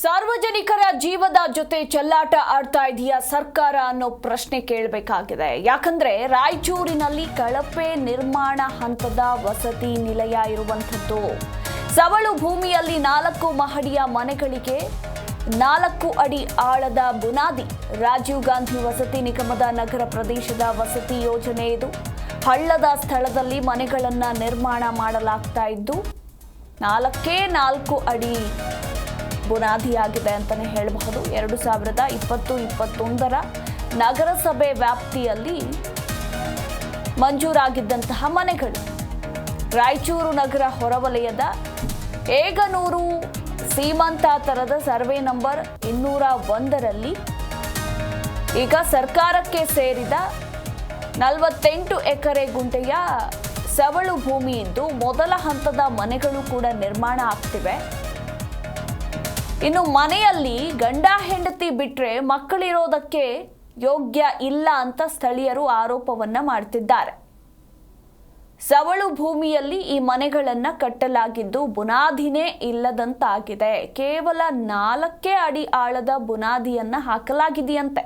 ಸಾರ್ವಜನಿಕರ ಜೀವದ ಜೊತೆ ಚೆಲ್ಲಾಟ ಆಡ್ತಾ ಇದೆಯಾ ಸರ್ಕಾರ ಅನ್ನೋ ಪ್ರಶ್ನೆ ಕೇಳಬೇಕಾಗಿದೆ. ಯಾಕಂದ್ರೆ ರಾಯಚೂರಿನಲ್ಲಿ ಕಳಪೆ ನಿರ್ಮಾಣ ಹಂತದ ವಸತಿ ನಿಲಯ ಇರುವಂಥದ್ದು. ಸವಳು ಭೂಮಿಯಲ್ಲಿ ನಾಲ್ಕು ಮಹಡಿಯ ಮನೆಗಳಿಗೆ ನಾಲ್ಕು ಅಡಿ ಆಳದ ಬುನಾದಿ ರಾಜೀವ್ ಗಾಂಧಿ ವಸತಿ ನಿಗಮದ ನಗರ ಪ್ರದೇಶದ ವಸತಿ ಯೋಜನೆ ಇದು. ಹಳ್ಳದ ಸ್ಥಳದಲ್ಲಿ ಮನೆಗಳನ್ನು ನಿರ್ಮಾಣ ಮಾಡಲಾಗ್ತಾ ಇದ್ದು ನಾಲ್ಕೇ ನಾಲ್ಕು ಅಡಿ ಬುನಾದಿಯಾಗಿದೆ ಅಂತಲೇ ಹೇಳಬಹುದು. ಎರಡು ಸಾವಿರದ ಇಪ್ಪತ್ತು, ಇಪ್ಪತ್ತೊಂದರ ನಗರಸಭೆ ವ್ಯಾಪ್ತಿಯಲ್ಲಿ ಮಂಜೂರಾಗಿದ್ದಂತಹ ಮನೆಗಳು. ರಾಯಚೂರು ನಗರ ಹೊರವಲಯದ ಏಗನೂರು ಸೀಮಂತ ತರದ ಸರ್ವೆ ನಂಬರ್ ಇನ್ನೂರ ಒಂದರಲ್ಲಿ ಈಗ ಸರ್ಕಾರಕ್ಕೆ ಸೇರಿದ ನಲವತ್ತೆಂಟು ಎಕರೆ ಗುಂಟೆಯ ಸವಳು ಭೂಮಿ ಇದ್ದು ಮೊದಲ ಹಂತದ ಮನೆಗಳು ಕೂಡ ನಿರ್ಮಾಣ ಆಗ್ತಿವೆ. ಇನ್ನು ಮನೆಯಲ್ಲಿ ಗಂಡ ಹೆಂಡತಿ ಬಿಟ್ರೆ ಮಕ್ಕಳಿರೋದಕ್ಕೆ ಯೋಗ್ಯ ಇಲ್ಲ ಅಂತ ಸ್ಥಳೀಯರು ಆರೋಪವನ್ನ ಮಾಡ್ತಿದ್ದಾರೆ. ಸವಳು ಭೂಮಿಯಲ್ಲಿ ಈ ಮನೆಗಳನ್ನು ಕಟ್ಟಲಾಗಿದ್ದು ಬುನಾದಿನೇ ಇಲ್ಲದಂತಾಗಿದೆ. ಕೇವಲ ನಾಲ್ಕೇ ಅಡಿ ಆಳದ ಬುನಾದಿಯನ್ನ ಹಾಕಲಾಗಿದೆಯಂತೆ.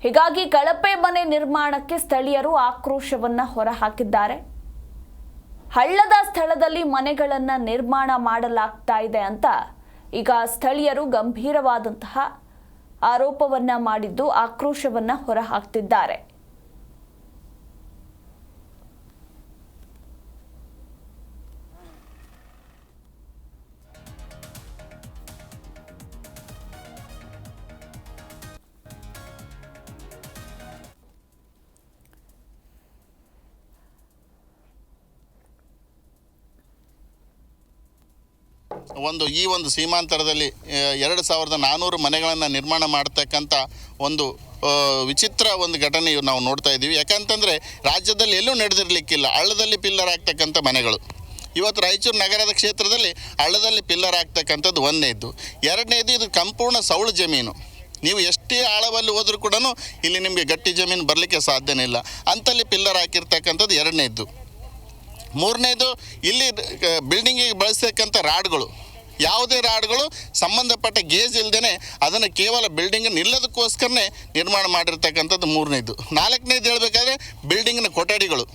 ಹೀಗಾಗಿ ಕಳಪೆ ಮನೆ ನಿರ್ಮಾಣಕ್ಕೆ ಸ್ಥಳೀಯರು ಆಕ್ರೋಶವನ್ನ ಹೊರಹಾಕಿದ್ದಾರೆ. ಹಳ್ಳದ ಸ್ಥಳದಲ್ಲಿ ಮನೆಗಳನ್ನು ನಿರ್ಮಾಣ ಮಾಡಲಾಗ್ತಾ ಇದೆ ಅಂತ ಈಗ ಸ್ಥಳೀಯರು ಗಂಭೀರವಾದಂತಹ ಆರೋಪವನ್ನ ಮಾಡಿದ್ದು ಆಕ್ರೋಶವನ್ನ ಹೊರಹಾಕ್ತಿದ್ದಾರೆ. ಒಂದು ಈ ಒಂದು ಸೀಮಾಂತರದಲ್ಲಿ ಎರಡು ಸಾವಿರದ ನಾನ್ನೂರು ಮನೆಗಳನ್ನು ನಿರ್ಮಾಣ ಮಾಡ್ತಕ್ಕಂಥ ಒಂದು ವಿಚಿತ್ರ ಒಂದು ಘಟನೆ ನಾವು ನೋಡ್ತಾ ಇದ್ದೀವಿ. ಯಾಕಂತಂದರೆ ರಾಜ್ಯದಲ್ಲಿ ಎಲ್ಲೂ ನಡೆದಿರಲಿಕ್ಕಿಲ್ಲ. ಹಳ್ಳದಲ್ಲಿ ಪಿಲ್ಲರ್ ಆಗ್ತಕ್ಕಂಥ ಮನೆಗಳು. ಇವತ್ತು ರಾಯಚೂರು ನಗರದ ಕ್ಷೇತ್ರದಲ್ಲಿ ಹಳ್ಳದಲ್ಲಿ ಪಿಲ್ಲರ್ ಆಗ್ತಕ್ಕಂಥದ್ದು ಒಂದನೇದ್ದು ಎರಡನೇದು ಇದು ಸಂಪೂರ್ಣ ಸೌಳು ಜಮೀನು. ನೀವು ಎಷ್ಟೇ ಆಳವಲ್ಲಿ ಹೋದರೂ ಕೂಡ ಇಲ್ಲಿ ನಿಮಗೆ ಗಟ್ಟಿ ಜಮೀನು ಬರಲಿಕ್ಕೆ ಸಾಧ್ಯನೇ ಇಲ್ಲ. ಅಂತಲ್ಲಿ ಪಿಲ್ಲರ್ ಹಾಕಿರ್ತಕ್ಕಂಥದ್ದು ಎರಡನೇದ್ದು ಮೂರನೇದು, ಇಲ್ಲಿ ಬಿಲ್ಡಿಂಗಿಗೆ ಬಳಸ್ತಕ್ಕಂಥ ರಾಡ್ಗಳು. ಯಾವುದೇ ರಾಡ್ಗಳು ಸಂಬಂಧಪಟ್ಟ ಗೇಜ್ ಇಲ್ಲದೇ ಅದನ್ನು ಕೇವಲ ಬಿಲ್ಡಿಂಗ್ ನಿಲ್ಲೋದಕ್ಕೋಸ್ಕರನೇ ನಿರ್ಮಾಣ ಮಾಡಿರ್ತಕ್ಕಂಥದ್ದು ಮೂರನೇದು. ನಾಲ್ಕನೇದು ಹೇಳಬೇಕಾದ್ರೆ ಬಿಲ್ಡಿಂಗ್ನ ಕೊಠಡಿಗಳು.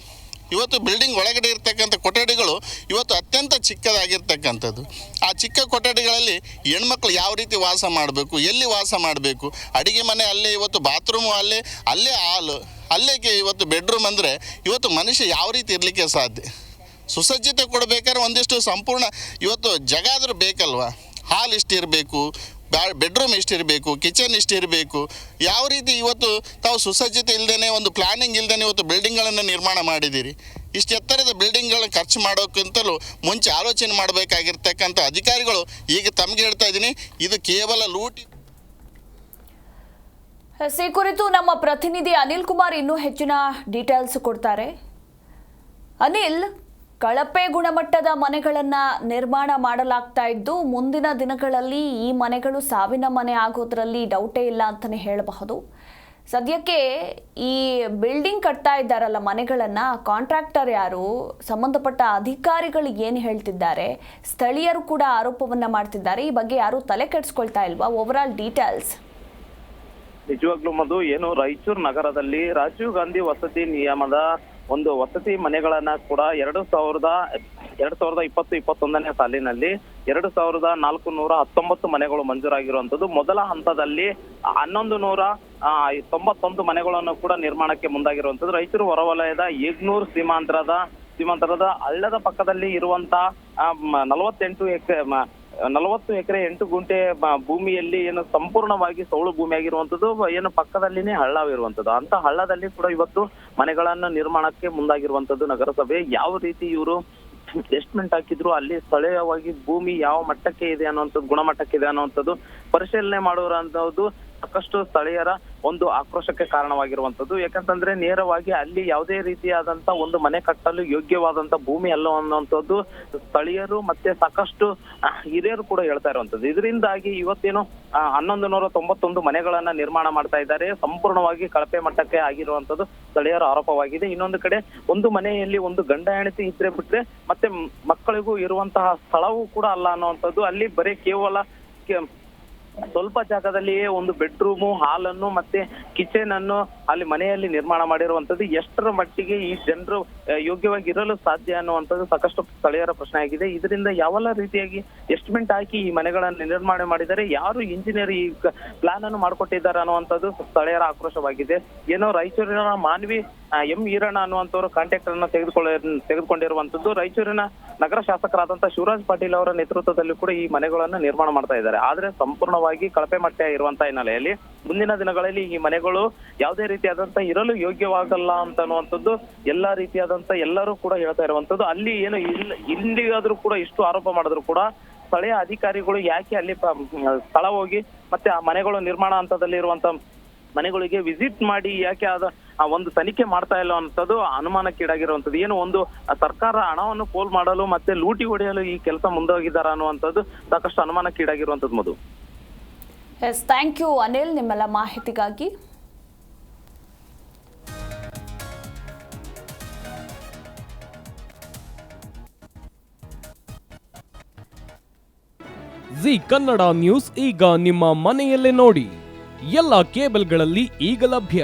ಇವತ್ತು ಬಿಲ್ಡಿಂಗ್ ಒಳಗಡೆ ಇರ್ತಕ್ಕಂಥ ಕೊಠಡಿಗಳು ಇವತ್ತು ಅತ್ಯಂತ ಚಿಕ್ಕದಾಗಿರ್ತಕ್ಕಂಥದ್ದು. ಆ ಚಿಕ್ಕ ಕೊಠಡಿಗಳಲ್ಲಿ ಹೆಣ್ಮಕ್ಳು ಯಾವ ರೀತಿ ವಾಸ ಮಾಡಬೇಕು, ಎಲ್ಲಿ ವಾಸ ಮಾಡಬೇಕು? ಅಡುಗೆ ಮನೆ ಅಲ್ಲೇ ಇವತ್ತು ಬಾತ್ರೂಮು ಅಲ್ಲೇ ಅಲ್ಲೇ ಹಾಲು ಅಲ್ಲೇ ಇವತ್ತು ಬೆಡ್ರೂಮ್ ಅಂದರೆ ಇವತ್ತು ಮನುಷ್ಯ ಯಾವ ರೀತಿ ಇರಲಿಕ್ಕೆ ಸಾಧ್ಯ? ಸುಸಜ್ಜಿತ ಕೊಡಬೇಕಾದ್ರೆ ಒಂದಿಷ್ಟು ಸಂಪೂರ್ಣ ಇವತ್ತು ಜಗ ಆದರೂ ಬೇಕಲ್ವಾ? ಹಾಲ್ ಇಷ್ಟಿರಬೇಕು ಬೆಡ್ರೂಮ್ ಇಷ್ಟಿರಬೇಕು ಕಿಚನ್ ಇಷ್ಟಿರಬೇಕು, ಯಾವ ರೀತಿ ಇವತ್ತು ತಾವು ಸುಸಜ್ಜಿತ ಇಲ್ಲದೇ ಒಂದು ಪ್ಲಾನಿಂಗ್ ಇಲ್ಲದೇ ಇವತ್ತು ಬಿಲ್ಡಿಂಗ್ಗಳನ್ನು ನಿರ್ಮಾಣ ಮಾಡಿದ್ದೀರಿ? ಇಷ್ಟು ಎತ್ತರದ ಬಿಲ್ಡಿಂಗ್ಗಳನ್ನ ಖರ್ಚು ಮಾಡೋಕ್ಕಿಂತಲೂ ಮುಂಚೆ ಆಲೋಚನೆ ಮಾಡಬೇಕಾಗಿರ್ತಕ್ಕಂಥ ಅಧಿಕಾರಿಗಳು ಈಗ ತಮಗೆ ಹೇಳ್ತಾ ಇದ್ದೀನಿ, ಇದು ಕೇವಲ ಲೂಟಿ ಈ ಕುರಿತು ನಮ್ಮ ಪ್ರತಿನಿಧಿ ಅನಿಲ್ ಕುಮಾರ್ ಇನ್ನೂ ಹೆಚ್ಚಿನ ಡೀಟೇಲ್ಸ್ ಕೊಡ್ತಾರೆ. ಅನಿಲ್ ಕಳಪೆ ಗುಣಮಟ್ಟದ ಮನೆಗಳನ್ನ ನಿರ್ಮಾಣ ಮಾಡಲಾಗ್ತಾ ಇದ್ದು, ಮುಂದಿನ ದಿನಗಳಲ್ಲಿ ಈ ಮನೆಗಳು ಸಾವಿನ ಮನೆ ಆಗೋದ್ರಲ್ಲಿ ಡೌಟೇ ಇಲ್ಲ ಅಂತಾನೆ ಹೇಳಬಹುದು. ಸದ್ಯಕ್ಕೆ ಈ ಬಿಲ್ಡಿಂಗ್ ಕಟ್ತಾ ಇದ್ದಾರಲ್ಲ ಮನೆಗಳನ್ನ ಕಾಂಟ್ರಾಕ್ಟರ್ ಯಾರು, ಸಂಬಂಧಪಟ್ಟ ಅಧಿಕಾರಿಗಳು ಏನು ಹೇಳ್ತಿದ್ದಾರೆ, ಸ್ಥಳೀಯರು ಕೂಡ ಆರೋಪವನ್ನ ಮಾಡ್ತಿದ್ದಾರೆ. ಈ ಬಗ್ಗೆ ಯಾರು ತಲೆ ಕೆಡಿಸ್ಕೊಳ್ತಾ ಇಲ್ವಾ? ಓವರ್ ಆಲ್ ಡೀಟೇಲ್ಸ್ ನಿಜವಾಗ್ಲೂ ಮಧು, ಏನು ರಾಯಚೂರು ನಗರದಲ್ಲಿ ರಾಜೀವ್ ಗಾಂಧಿ ವಸತಿ ನಿಯಮದ ಒಂದು ವಸತಿ ಮನೆಗಳನ್ನ ಕೂಡ ಎರಡು ಸಾವಿರದ, ಎರಡ್ ಸಾವಿರದ ಇಪ್ಪತ್ತು, ಇಪ್ಪತ್ತೊಂದನೇ ಸಾಲಿನಲ್ಲಿ ಎರಡು ಸಾವಿರದ ನಾಲ್ಕು ನೂರ ಹತ್ತೊಂಬತ್ತು ಮನೆಗಳು ಮಂಜೂರಾಗಿರುವಂತದ್ದು ಮೊದಲ ಹಂತದಲ್ಲಿ ಹನ್ನೊಂದು ನೂರ ತೊಂಬತ್ತೊಂದು ಮನೆಗಳನ್ನು ಕೂಡ ನಿರ್ಮಾಣಕ್ಕೆ ಮುಂದಾಗಿರುವಂತದ್ದು ರೈತರು ಹೊರವಲಯದ ಏಗ್ನೂರ್ ಸೀಮಾಂತರದ ಸೀಮಾಂತರದ ಹಳ್ಳದ ಪಕ್ಕದಲ್ಲಿ ಇರುವಂತ ನಲವತ್ತೆಂಟು ಎಕರೆ ನಲವತ್ತು ಎಕರೆ ಎಂಟು ಗುಂಟೆ ಭೂಮಿಯಲ್ಲಿ ಏನು ಸಂಪೂರ್ಣವಾಗಿ ಸೌಳು ಭೂಮಿ ಆಗಿರುವಂತದ್ದು ಏನು ಪಕ್ಕದಲ್ಲಿನೇ ಹಳ್ಳವಿರುವಂತದ್ದು ಅಂತ ಹಳ್ಳದಲ್ಲಿ ಕೂಡ ಇವತ್ತು ಮನೆಗಳನ್ನ ನಿರ್ಮಾಣಕ್ಕೆ ಮುಂದಾಗಿರುವಂತದ್ದು ನಗರಸಭೆ. ಯಾವ ರೀತಿ ಇವರು ಎಸ್ಟಿಮೇಟ್ ಹಾಕಿದ್ರು, ಅಲ್ಲಿ ಸ್ಥಳೀಯವಾಗಿ ಭೂಮಿ ಯಾವ ಮಟ್ಟಕ್ಕೆ ಇದೆ ಅನ್ನುವಂಥದ್ದು, ಗುಣಮಟ್ಟಕ್ಕೆ ಇದೆ ಅನ್ನುವಂಥದ್ದು ಪರಿಶೀಲನೆ ಮಾಡುವಂತದ್ದು ಸಾಕಷ್ಟು ಸ್ಥಳೀಯರ ಒಂದು ಆಕ್ರೋಶಕ್ಕೆ ಕಾರಣವಾಗಿರುವಂತದ್ದು ಯಾಕಂತಂದ್ರೆ ನೇರವಾಗಿ ಅಲ್ಲಿ ಯಾವುದೇ ರೀತಿಯಾದಂತ ಒಂದು ಮನೆ ಕಟ್ಟಲು ಯೋಗ್ಯವಾದಂತ ಭೂಮಿ ಅಲ್ಲ ಅನ್ನುವಂಥದ್ದು ಸ್ಥಳೀಯರು ಮತ್ತೆ ಸಾಕಷ್ಟು ಹಿರಿಯರು ಕೂಡ ಹೇಳ್ತಾ ಇರುವಂತದ್ದು ಇದರಿಂದಾಗಿ ಇವತ್ತೇನು ಹನ್ನೊಂದು ನೂರ ತೊಂಬತ್ತೊಂದು ಮನೆಗಳನ್ನ ನಿರ್ಮಾಣ ಮಾಡ್ತಾ ಇದ್ದಾರೆ. ಸಂಪೂರ್ಣವಾಗಿ ಕಳಪೆ ಮಟ್ಟಕ್ಕೆ ಆಗಿರುವಂತದ್ದು ಸ್ಥಳೀಯರ ಆರೋಪವಾಗಿದೆ. ಇನ್ನೊಂದು ಕಡೆ ಒಂದು ಮನೆಯಲ್ಲಿ ಒಂದು ಗಂಡ ಹೆಣತಿ ಇದ್ರೆ ಬಿಟ್ರೆ ಮತ್ತೆ ಮಕ್ಕಳಿಗೂ ಇರುವಂತಹ ಸ್ಥಳವೂ ಕೂಡ ಅಲ್ಲ ಅನ್ನುವಂಥದ್ದು. ಅಲ್ಲಿ ಬರೀ ಕೇವಲ ಸ್ವಲ್ಪ ಜಾಗದಲ್ಲಿಯೇ ಒಂದು ಬೆಡ್ರೂಮು ಅನ್ನು ಮತ್ತೆ ಕಿಚನ್ ಅನ್ನು ಅಲ್ಲಿ ಮನೆಯಲ್ಲಿ ನಿರ್ಮಾಣ ಮಾಡಿರುವಂತದ್ದು ಎಷ್ಟರ ಮಟ್ಟಿಗೆ ಈ ಜನರು ಯೋಗ್ಯವಾಗಿರಲು ಸಾಧ್ಯ ಅನ್ನುವಂಥದ್ದು ಸಾಕಷ್ಟು ಸ್ಥಳೀಯರ ಪ್ರಶ್ನೆ ಆಗಿದೆ. ಇದರಿಂದ ಯಾವೆಲ್ಲ ರೀತಿಯಾಗಿ ಎಸ್ಟಿಮೇಟ್ ಹಾಕಿ ಈ ಮನೆಗಳನ್ನು ನಿರ್ಮಾಣ ಮಾಡಿದರೆ ಯಾರು ಇಂಜಿನಿಯರ್ ಈ ಪ್ಲಾನ್ ಅನ್ನು ಮಾಡಿಕೊಟ್ಟಿದ್ದಾರೆ ಅನ್ನುವಂಥದ್ದು ಸ್ಥಳೀಯರ ಆಕ್ರೋಶವಾಗಿದೆ. ಏನೋ ರಾಯಚೂರಿನ ಮಾನ್ವಿ ಎಂ ಈರಣ್ಣ ಅನ್ನುವಂಥವ್ರು ಕಾಂಟ್ಯಾಕ್ಟ್ ಅನ್ನು ತೆಗೆದುಕೊಳ್ಳ ತೆಗೆದುಕೊಂಡಿರುವಂತದ್ದು ರಾಯಚೂರಿನ ನಗರ ಶಾಸಕರಾದಂತಹ ಶಿವರಾಜ್ ಪಾಟೀಲ್ ಅವರ ನೇತೃತ್ವದಲ್ಲಿ ಕೂಡ ಈ ಮನೆಗಳನ್ನು ನಿರ್ಮಾಣ ಮಾಡ್ತಾ ಇದ್ದಾರೆ. ಆದ್ರೆ ಸಂಪೂರ್ಣವಾಗಿ ಕಳಪೆ ಮಟ್ಟ ಇರುವಂತಹ ಹಿನ್ನೆಲೆಯಲ್ಲಿ ಮುಂದಿನ ದಿನಗಳಲ್ಲಿ ಈ ಮನೆಗಳು ಯಾವುದೇ ರೀತಿಯಾದಂತಹ ಇರಲು ಯೋಗ್ಯವಾಗಲ್ಲ ಅಂತ ಅನ್ನುವಂಥದ್ದು ಎಲ್ಲಾ ರೀತಿಯಾದಂತ ಎಲ್ಲರೂ ಕೂಡ ಹೇಳ್ತಾ ಇರುವಂತದ್ದು ಅಲ್ಲಿ ಏನು ಇಲ್ಲ ಇಲ್ಲಿಗಾದ್ರೂ ಕೂಡ ಇಷ್ಟು ಆರೋಪ ಮಾಡಿದ್ರು ಕೂಡ ಸ್ಥಳೀಯ ಅಧಿಕಾರಿಗಳು ಯಾಕೆ ಅಲ್ಲಿ ಸ್ಥಳ ಹೋಗಿ ಮತ್ತೆ ಆ ಮನೆಗಳು ನಿರ್ಮಾಣ ಹಂತದಲ್ಲಿ ಇರುವಂತ ಮನೆಗಳಿಗೆ ವಿಸಿಟ್ ಮಾಡಿ ಯಾಕೆ ಆದ ಒಂದು ತನಿಖೆ ಮಾಡ್ತಾ ಇಲ್ಲ ಅನ್ನೋದು ಅನುಮಾನಕ್ಕೀಡಾಗಿರುವಂತದ್ದು ಏನು ಒಂದು ಸರ್ಕಾರ ಹಣವನ್ನು ಪೋಲ್ ಮಾಡಲು ಮತ್ತೆ ಲೂಟಿ ಹೊಡೆಯಲು ಈ ಕೆಲಸ ಮುಂದೋಗಿದ್ದಾರ ಅನ್ನುವಂಥದ್ದು ಸಾಕಷ್ಟು ಅನುಮಾನಕ್ಕೀಡಾಗಿರುವಂತದ್ದು Madhu. Yes thank you Anil ನಿಮ್ಮೆಲ್ಲ ಮಾಹಿತಿಗಾಗಿ. ಜಿ ಕನ್ನಡ ನ್ಯೂಸ್ ಈಗ ನಿಮ್ಮ ಮನೆಯಲ್ಲೇ ನೋಡಿ. ಎಲ್ಲ ಕೇಬಲ್ಗಳಲ್ಲಿ ಈಗ ಲಭ್ಯ.